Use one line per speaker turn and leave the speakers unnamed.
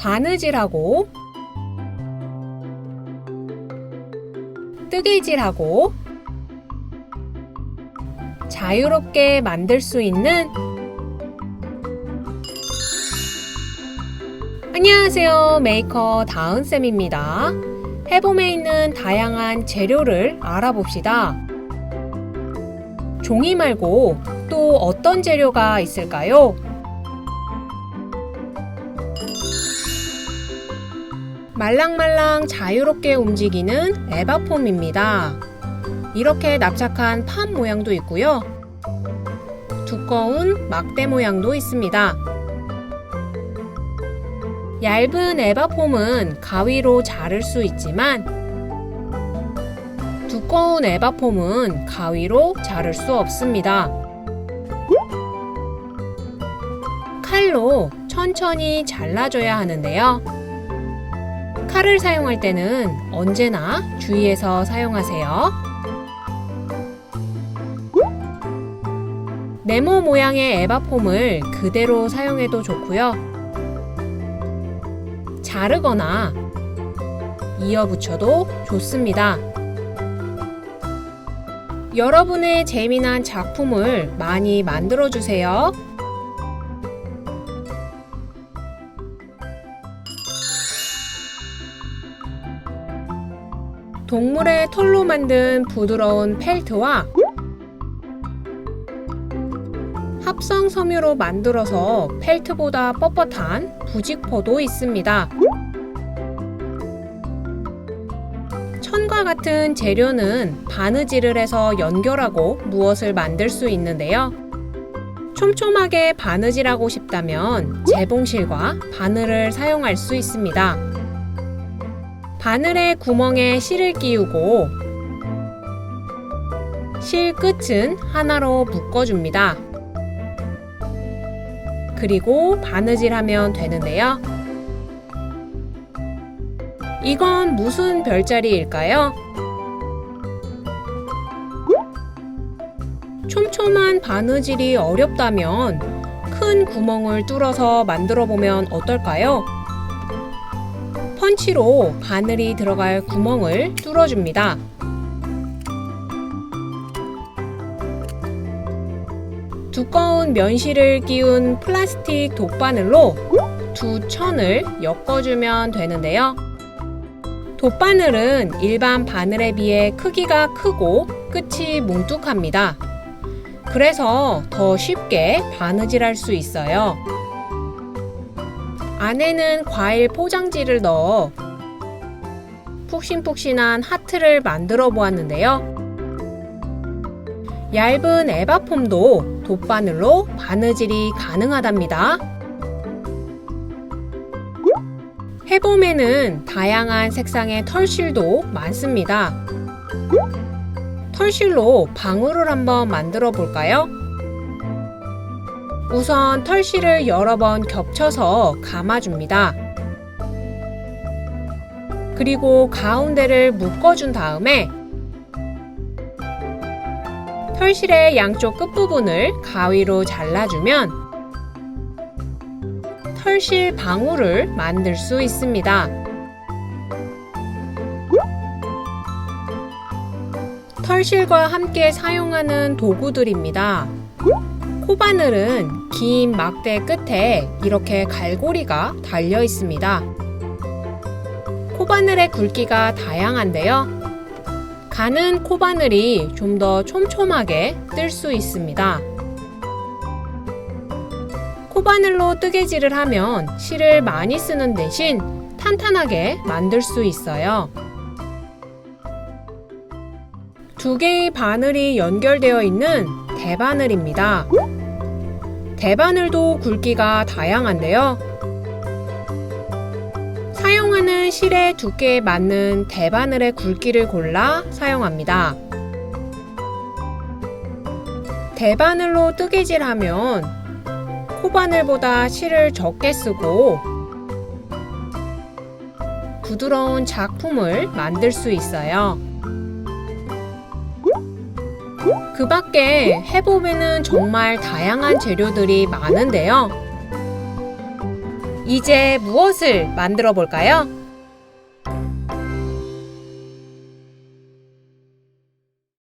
바느질하고 뜨개질하고 자유롭게 만들 수 있는 안녕하세요. 메이커 다은쌤입니다. 해봄에 있는 다양한 재료를 알아봅시다. 종이 말고 또 어떤 재료가 있을까요? 말랑말랑 자유롭게 움직이는 에바폼입니다. 이렇게 납작한 판 모양도 있고요. 두꺼운 막대 모양도 있습니다. 얇은 에바폼은 가위로 자를 수 있지만 두꺼운 에바폼은 가위로 자를 수 없습니다. 칼로 천천히 잘라줘야 하는데요. 칼을 사용할 때는 언제나 주의해서 사용하세요. 네모 모양의 에바폼을 그대로 사용해도 좋고요. 자르거나 이어 붙여도 좋습니다. 여러분의 재미난 작품을 많이 만들어 주세요. 동물의 털로 만든 부드러운 펠트와 합성 섬유로 만들어서 펠트보다 뻣뻣한 부직포도 있습니다. 천과 같은 재료는 바느질을 해서 연결하고 무엇을 만들 수 있는데요. 촘촘하게 바느질하고 싶다면 재봉실과 바늘을 사용할 수 있습니다. 바늘의 구멍에 실을 끼우고 실 끝은 하나로 묶어줍니다. 그리고 바느질하면 되는데요. 이건 무슨 별자리일까요? 촘촘한 바느질이 어렵다면 큰 구멍을 뚫어서 만들어 보면 어떨까요? 펀치로 바늘이 들어갈 구멍을 뚫어줍니다. 두꺼운 면실을 끼운 플라스틱 돗바늘로 두 천을 엮어주면 되는데요. 돗바늘은 일반 바늘에 비해 크기가 크고 끝이 뭉툭합니다. 그래서 더 쉽게 바느질할 수 있어요. 안에는 과일 포장지를 넣어 푹신푹신한 하트를 만들어 보았는데요. 얇은 에바폼도 돗바늘로 바느질이 가능하답니다. 해봄에는 다양한 색상의 털실도 많습니다. 털실로 방울을 한번 만들어 볼까요? 우선 털실을 여러 번 겹쳐서 감아줍니다. 그리고 가운데를 묶어준 다음에 털실의 양쪽 끝부분을 가위로 잘라주면 털실 방울을 만들 수 있습니다. 털실과 함께 사용하는 도구들입니다. 코바늘은 긴 막대 끝에 이렇게 갈고리가 달려 있습니다. 코바늘의 굵기가 다양한데요. 가는 코바늘이 좀 더 촘촘하게 뜰 수 있습니다. 코바늘로 뜨개질을 하면 실을 많이 쓰는 대신 탄탄하게 만들 수 있어요. 두 개의 바늘이 연결되어 있는 대바늘입니다. 대바늘도 굵기가 다양한데요. 사용하는 실의 두께에 맞는 대바늘의 굵기를 골라 사용합니다. 대바늘로 뜨개질하면 코바늘보다 실을 적게 쓰고 부드러운 작품을 만들 수 있어요. 그 밖에 해봄에는 정말 다양한 재료들이 많은데요. 이제 무엇을 만들어 볼까요?